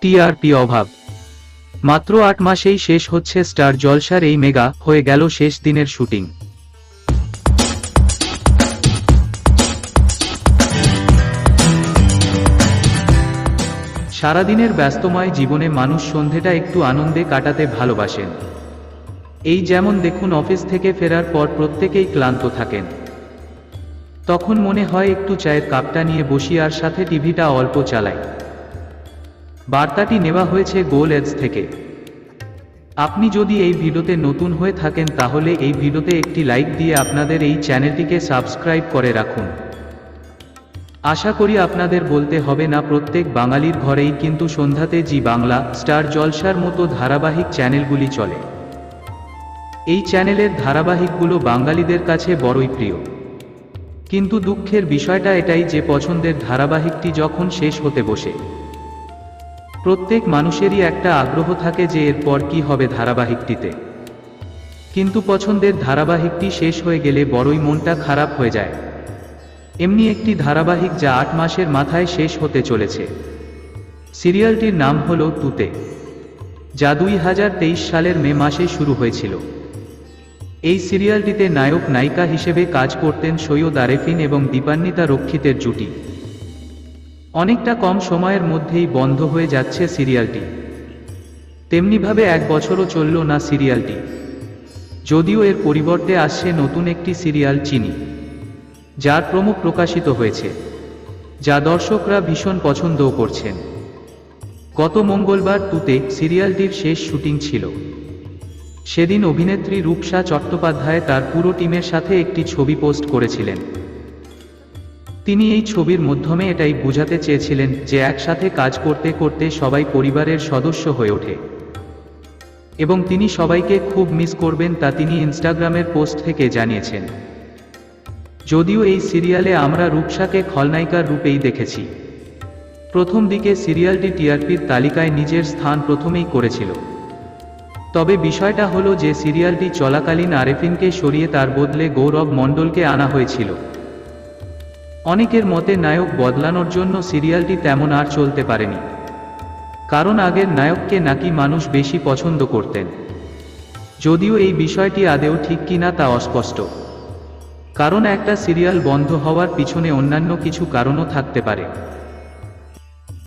TRP অভাব। মাত্র আট মাসেই শেষ হচ্ছে স্টার জলসার এই মেগা, হয়ে গেল শেষ দিনের শুটিং। সারাদিনের ব্যস্তময় জীবনে মানুষ সন্ধেটা একটু আনন্দে কাটাতে ভালোবাসেন। এই যেমন দেখুন অফিস থেকে ফেরার পর প্রত্যেকেই ক্লান্ত থাকেন। তখন মনে হয় একটু চায়ের কাপটা নিয়ে বসি আর সাথে টিভিটা অল্প চালাই। বার্তাটি নেওয়া হয়েছে গোল এডস থেকে। আপনি যদি এই ভিডিওতে নতুন হয়ে থাকেন তাহলে এই ভিডিওতে একটি লাইক দিয়ে আপনাদের এই চ্যানেলটিকে সাবস্ক্রাইব করে রাখুন। আশা করি আপনাদের বলতে হবে না, প্রত্যেক বাঙালির ঘরেই কিন্তু সন্ধ্যাতে জি বাংলা, স্টার জলসার মতো ধারাবাহিক চ্যানেলগুলি চলে। এই চ্যানেলের ধারাবাহিকগুলো বাঙালিদের কাছে বড়ই প্রিয়। কিন্তু দুঃখের বিষয়টা এটাই যে পছন্দের ধারাবাহিকটি যখন শেষ হতে বসে। প্রত্যেক মানুষেরই একটা আগ্রহ থাকে যে এরপর কি হবে ধারাবাহিকটিতে। কিন্তু পছন্দের ধারাবাহিকটি শেষ হয়ে গেলে বড়ই মনটা খারাপ হয়ে যায়। এমনি একটি ধারাবাহিক যা আট মাসের মাথায় শেষ হতে চলেছে। সিরিয়ালটির নাম হল তুতে, যা দুই হাজার তেইশ সালের মে মাসে শুরু হয়েছিল। এই সিরিয়ালটিতে নায়ক নায়িকা হিসেবে কাজ করতেন সৈয়দ আরেফিন এবং দীপান্বিতা রক্ষিতের জুটি। অনেকটা কম সময়ের মধ্যেই বন্ধ হয়ে যাচ্ছে সিরিয়ালটি। তেমনিভাবে এক বছরও চলল না সিরিয়ালটি। যদিও এর পরিবর্তে আসছে নতুন একটি সিরিয়াল চিনি, যার প্রমুখ প্রকাশিত হয়েছে, যা দর্শকরা ভীষণ পছন্দও করছেন। গত মঙ্গলবার তুতে সিরিয়ালটির শেষ শুটিং ছিল। সেদিন অভিনেত্রী রূপসা চট্টোপাধ্যায় তার পুরো টিমের সাথে একটি ছবি পোস্ট করেছিলেন। তিনি এই ছবির মাধ্যমে এটাই বোঝাতে চেয়েছিলেন যে একসাথে কাজ করতে করতে সবাই পরিবারের সদস্য হয়ে ওঠে। এবং তিনি সবাইকে খুব মিস করবেন তা তিনি ইনস্টাগ্রামের পোস্ট থেকে জানিয়েছেন। যদিও এই সিরিয়ালে আমরা রূপসাকে খলনায়িকার রূপেই দেখেছি। প্রথম দিকে সিরিয়ালটি টিআরপির তালিকায় নিজের স্থান প্রথমেই করেছিল। তবে বিষয়টা হলো যে সিরিয়ালটি চলাকালীন আরেফিনকে সরিয়ে তার বদলে গৌরব মণ্ডলকে আনা হয়েছিল। অনেকের মতে নায়ক বদলানোর জন্য সিরিয়ালটি তেমন আর চলতে পারেনি। কারণ আগের নায়ককে নাকি মানুষ বেশি পছন্দ করতেন। যদিও এই বিষয়টি আদেও ঠিক কিনা তা অস্পষ্ট। কারণ একটা সিরিয়াল বন্ধ হওয়ার পিছনে অন্যান্য কিছু কারণও থাকতে পারে।